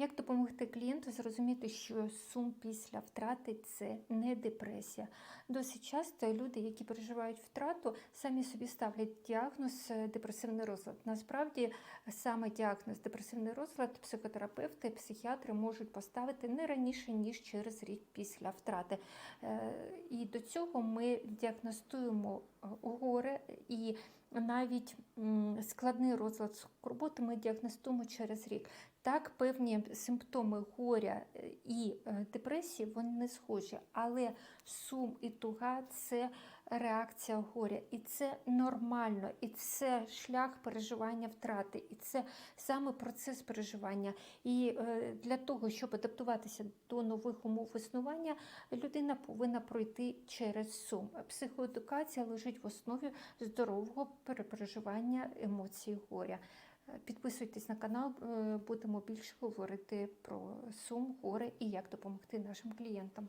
Як допомогти клієнту зрозуміти, що сум після втрати це не депресія? Досить часто люди, які переживають втрату, самі собі ставлять діагноз е, депресивний розлад. Насправді, саме діагноз депресивний розлад психотерапевти, психіатри можуть поставити не раніше ніж через рік після втрати. Е, І до цього ми діагностуємо е, горе і навіть складний розлад скорботи ми діагностуємо через рік. Так, певні симптоми горя е, і е, депресії вони не схожі, але сум і туга це реакція горя, і це нормально, і це шлях переживання втрати, і це саме процес переживання. І е, для того, щоб адаптуватися до нових умов існування, людина повинна пройти через сум. Психоедукація лежить в основі здорового перепереживання емоцій горя. Підписуйтесь на канал, е, будемо більше говорити про сум, горе і як допомогти нашим клієнтам.